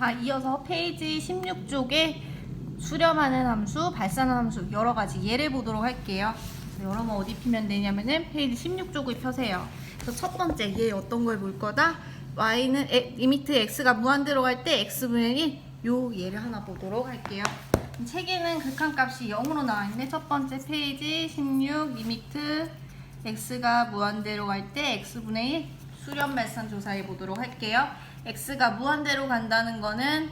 자, 이어서 페이지 16쪽에 수렴하는 함수, 발산하는 함수 여러 가지 예를 보도록 할게요. 그래서 여러 번 어디 피면 되냐면은 페이지 16쪽을 펴세요. 그래서 첫 번째 얘 어떤 걸 볼 거다? y는 에, 리미트 x가 무한대로 갈 때 x분의 1, 요 예를 하나 보도록 할게요. 책에는 극한값이 0으로 나와 있는데 첫 번째 페이지 16 리미트 x가 무한대로 갈 때 x분의 1 수렴 발산 조사해 보도록 할게요. X가 무한대로 간다는 거는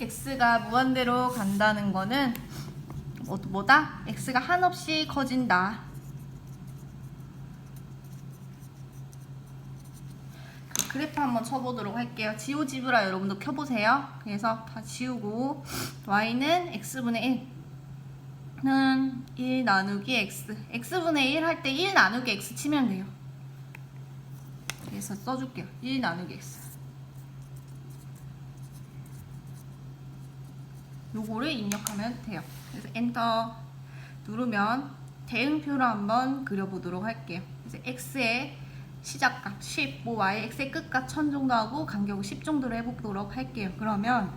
x가 무한대로 간다는 거는 뭐, 뭐다? x가 한없이 커진다. 그 그래프 한번 쳐보도록 할게요. 지오지브라 여러분도 켜보세요. 그래서 다 지우고 y는 x분의 1는 1 나누기 x x분의 1 할 때 1 나누기 x 치면 돼요. 그래서 써줄게요. 1 나누기 x 요거를 입력하면 돼요. 그래서 엔터 누르면 대응표를 한번 그려보도록 할게요. 그래서 x의 시작값 10, 뭐 y, x의 끝값 1000 정도 하고 간격을 10 정도로 해보도록 할게요. 그러면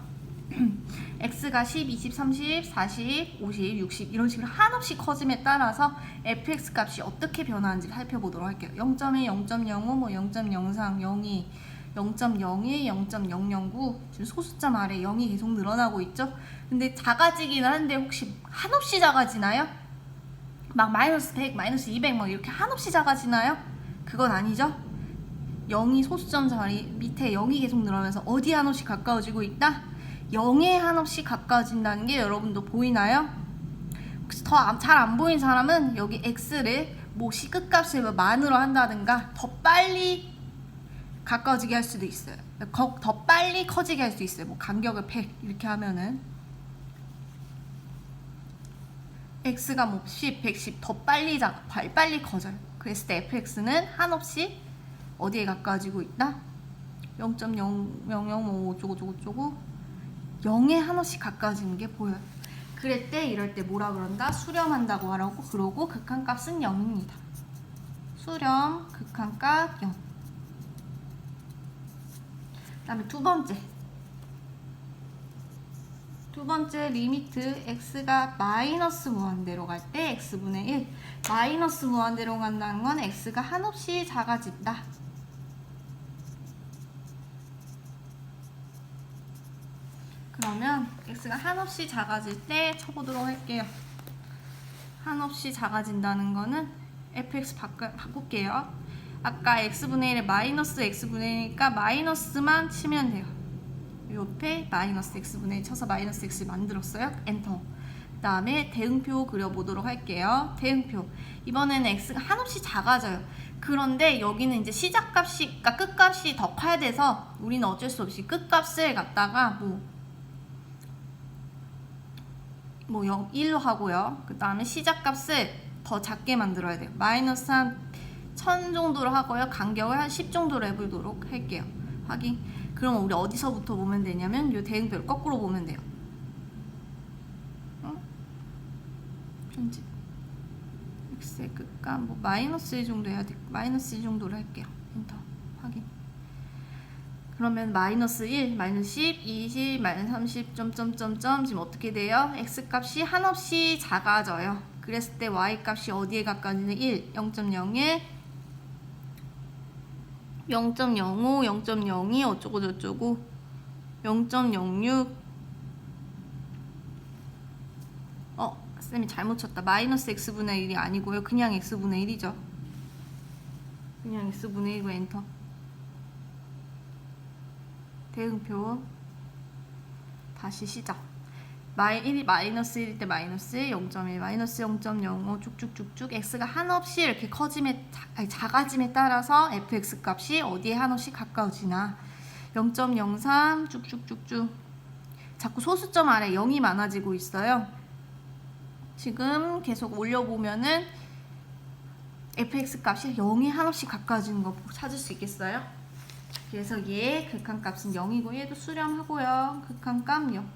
x가 10, 20, 30, 40, 50, 60 이런 식으로 한없이 커짐에 따라서 fx 값이 어떻게 변하는지 살펴보도록 할게요. 0.1, 0.05, 뭐 0.03, 02, 0.01, 0.009 지금 소수점 아래 0이 계속 늘어나고 있죠. 근데 작아지긴 하는데 혹시 한없이 작아지나요? 막 마이너스 100, 마이너스 200 막 이렇게 한없이 작아지나요? 그건 아니죠. 0이 소수점 자리 밑에 0이 계속 늘어나면서 어디 한없이 가까워지고 있다? 0에 한없이 가까워진다는 게 여러분도 보이나요? 혹시 더 잘 안 보인 사람은 여기 x를 뭐 시끝값을 뭐 만으로 한다든가 더 빨리 가까워지게 할 수도 있어요. 거- 더 빨리 커지게 할 수 있어요. 뭐 간격을 100 이렇게 하면은 x가 뭐 10, 110 더 빨리 작 발- 빨리 커져요. 그랬을 때 fx는 한없이 어디에 가까워지고 있다? 0.000뭐 어쩌고 저쩌고 저쩌고 0에 한없이 가까워지는 게 보여요. 그럴 때 이럴 때 뭐라 그런다? 수렴한다고 하라고 그러고 극한값은 0입니다. 수렴 극한값 0. 그 다음에 두 번째. 두 번째 리미트 x가 마이너스 무한대로 갈 때 x분의 1 마이너스 무한대로 간다는 건 x가 한없이 작아진다. 그러면 x가 한없이 작아질 때 쳐보도록 할게요. 한없이 작아진다는 거는 fx 바꿔, 바꿀게요. 아까 x분의 1에 마이너스 x분의 1이니까 마이너스만 치면 돼요. 옆에 마이너스 x분의 1 쳐서 마이너스 x 만들었어요. 엔터. 그 다음에 대응표 그려보도록 할게요. 대응표. 이번에는 x가 한없이 작아져요. 그런데 여기는 이제 시작값이, 그러니까 끝값이 더 커야 돼서 우리는 어쩔 수 없이 끝값을 갖다가 뭐, 뭐 0, 1로 하고요. 그 다음에 시작값을 더 작게 만들어야 돼요. 마이너스 한 1000 정도로 하고요. 간격을 한 10 정도로 해보도록 할게요. 확인. 그럼 우리 어디서부터 보면 되냐면 이 대응표를 거꾸로 보면 돼요. 어? 편집. x의 끝값 뭐 마이너스 1 정도 해야 돼. 마이너스 1 정도로 할게요. 엔터. 확인. 그러면 마이너스 1, 마이너스 10, 20, 마이너스 30, 점점점점 지금 어떻게 돼요? x 값이 한없이 작아져요. 그랬을 때 y 값이 어디에 가까워지는 1, 0.01, 0.05, 0.02 어쩌고 저쩌고 0.06 어, 쌤이 잘못 쳤다. 마이너스 x분의 1이 아니고요. 그냥 x분의 1이죠. 그냥 x분의 1고 엔터. 대응표 다시 시작. 마이 1이 마이너스 1일 때 마이너스 0.1 마이너스 0.05 쭉쭉쭉쭉 x가 한없이 이렇게 커짐에 자- 아니, 작아짐에 따라서 fx 값이 어디에 한없이 가까워지나 0.03 쭉쭉쭉쭉 자꾸 소수점 아래 0이 많아지고 있어요. 지금 계속 올려보면은 fx 값이 0이 한없이 가까워지는 거 찾을 수 있겠어요? 그래서 얘 극한값은 0이고 얘도 수렴하고요. 극한값 0.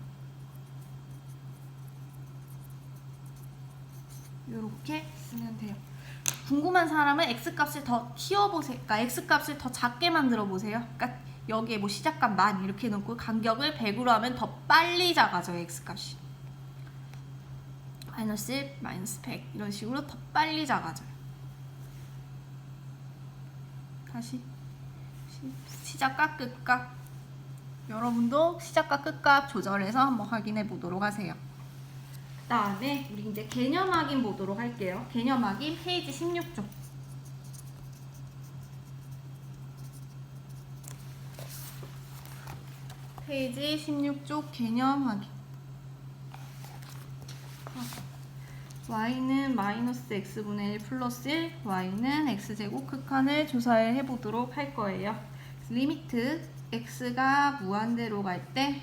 이렇게 쓰면 돼요. 궁금한 사람은 x 값을 더 키워보세요. 그러니까 x 값을 더 작게 만들어 보세요. 그러니까 여기에 뭐 시작값 만 이렇게 놓고 간격을 100으로 하면 더 빨리 작아져요 x값이 마이너스 1, 마이너스 100 이런 식으로 더 빨리 작아져요 다시 시- 시작값 끝값 여러분도 시작값 끝값 조절해서 한번 확인해 보도록 하세요 다음에 우리 이제 개념 확인 보도록 할게요 개념 확인 페이지 16쪽 페이지 16쪽 개념 확인. y는 마이너스 x분의 1 플러스 1, y는 x제곱 극한을 조사해 보도록 할 거예요. 리미트 x가 무한대로 갈 때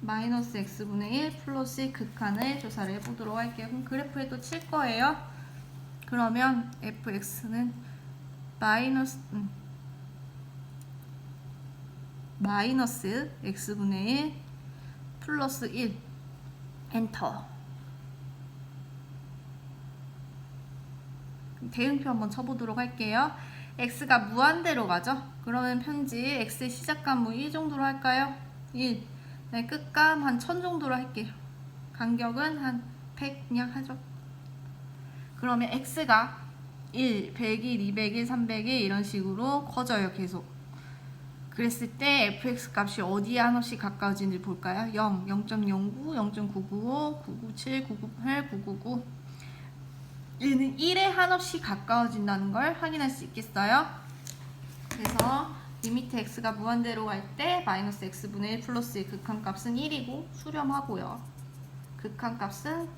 마이너스 x분의 1 플러스 1 극한을 조사를 해보도록 할게요. 그럼 그래프에 또 칠 거예요. 그러면 fx는 마이너스 음, 마이너스 x분의 1 플러스 1 엔터 대응표 한번 쳐보도록 할게요. X가 무한대로 가죠? 그러면 편지 x의 시작값 뭐 1 정도로 할까요? 1 네, 끝값 한 1000 정도로 할게요. 간격은 한 100 그냥 하죠. 그러면 x가 1, 100일, 200일, 300일 이런 식으로 커져요 계속. 그랬을 때 fx 값이 어디에 한없이 가까워지는지 볼까요? 0, 0.09, 0.995, 997, 998, 999 얘는 1에 한없이 가까워진다는 걸 확인할 수 있겠어요? 그래서 리미트 x가 무한대로 갈 때 마이너스 x분의 1 플러스 1 극한값은 1이고 수렴하고요. 극한값은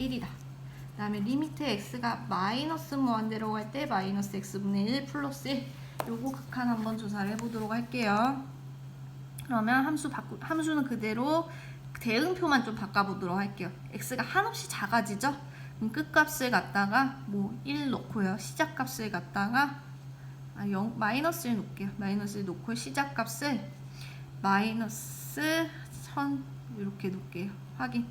1이다. 그 다음에 리미트 x가 마이너스 무한대로 갈 때 마이너스 x분의 1 플러스 1 요거 극한 한번 조사를 해보도록 할게요. 그러면 함수 바꾸, 함수는 그대로 대응표만 좀 바꿔보도록 할게요. x가 한없이 작아지죠? 그럼 끝값을 갖다가 뭐 1 놓고요. 시작값을 갖다가 아, 0, 마이너스 1 놓을게요. 마이너스 1 놓고 시작값을 마이너스 1000 이렇게 놓을게요. 확인.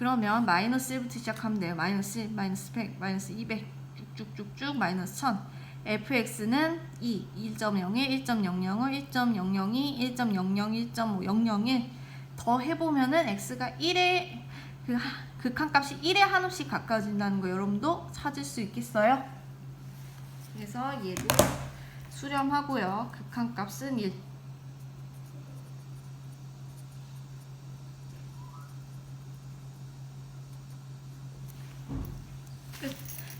그러면 마이너스 1부터 시작하면 돼요. 마이너스 1, 마이너스 100, 마이너스 200 쭉쭉쭉쭉 마이너스 1000 fx는 2, 1.01, 1.001, 1.002, 1.00, 1.5, 001 더 해보면은 x가 1에 그 하- 극한값이 1에 한없이 가까워진다는 거 여러분도 찾을 수 있겠어요? 그래서 얘도 수렴하고요. 극한값은 1 끝.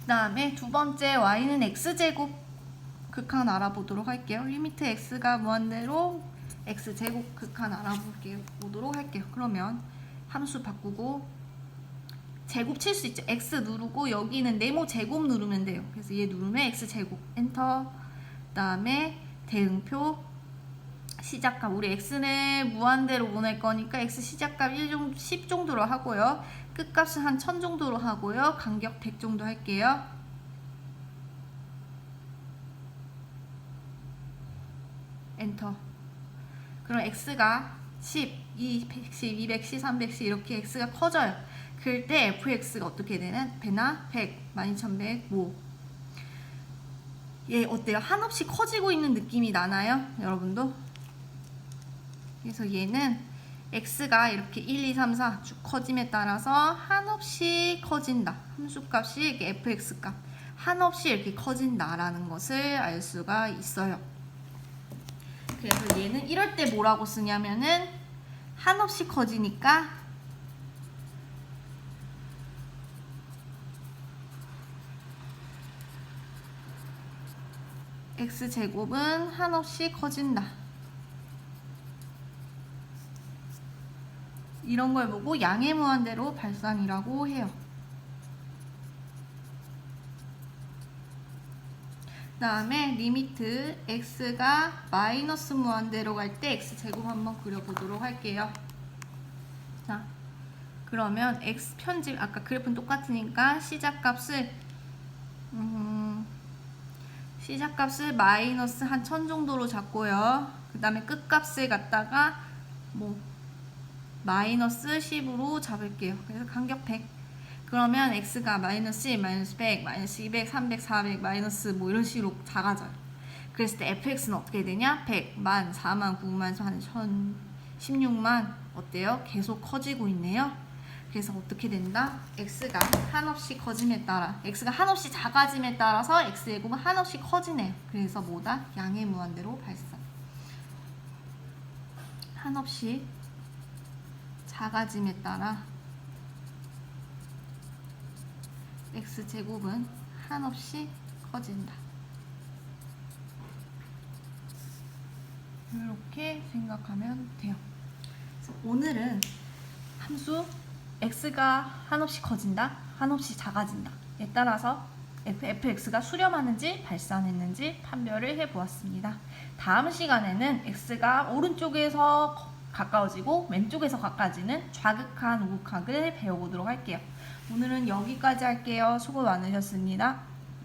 다음에 두 번째 y는 x제곱 극한 알아보도록 할게요. 리미트 x가 무한대로 x제곱 극한 알아볼게요. 보도록 할게요. 그러면 함수 바꾸고 제곱 칠 수 있죠. x 누르고 여기는 네모 제곱 누르면 돼요. 그래서 얘 누르면 x제곱 엔터 그다음에 대응표 시작값 우리 x는 무한대로 보낼 거니까 x 시작값 1 정도, 10 정도로 하고요. 끝값은 한 1000 정도로 하고요. 간격 100 정도 할게요. 엔터. 그럼 x가 10, 210, 210, 310 이렇게 x가 커져요. 그럴 때 fx가 어떻게 되는? 배나 100, 12100, 뭐. 얘 어때요? 한없이 커지고 있는 느낌이 나나요? 여러분도? 그래서 얘는 x가 이렇게 1, 2, 3, 4 쭉 커짐에 따라서 한없이 커진다. 함수값이 이렇게 fx값 한없이 이렇게 커진다라는 것을 알 수가 있어요. 그래서 얘는 이럴 때 뭐라고 쓰냐면은 한없이 커지니까 x제곱은 한없이 커진다. 이런 걸 보고 양의 무한대로 발산이라고 해요. 다음에 리미트 x가 마이너스 무한대로 갈 때 x제곱 한번 그려보도록 할게요. 자, 그러면 x 편집 아까 그래프는 똑같으니까 시작값을 음, 시작값을 마이너스 한1000 정도로 잡고요. 그 다음에 끝값을 갖다가 뭐 마이너스 10으로 잡을게요. 그래서 간격 100. 그러면 x가 마이너스 1, 마이너스 100, 마이너스 200, 300, 400, 마이너스 뭐 이런 식으로 작아져요. 그랬을 때 fx는 어떻게 되냐? 100, 만, 4만, 9만, 1, 1000, 16만 어때요? 계속 커지고 있네요. 그래서 어떻게 된다? x가 한없이 커짐에 따라 x가 한없이 작아짐에 따라서 x의 곱은 한없이 커지네요. 그래서 뭐다? 양의 무한대로 발산. 한없이 작아짐에 따라 x 제곱은 한없이 커진다. 이렇게 생각하면 돼요. 오늘은 함수 x가 한없이 커진다, 한없이 작아진다. 에 따라서 fx가 수렴하는지 발산했는지 판별을 해보았습니다. 다음 시간에는 x가 오른쪽에서 거- 가까워지고 왼쪽에서 가까워지는 좌극한 우극학을 배워보도록 할게요. 오늘은 여기까지 할게요. 수고 많으셨습니다.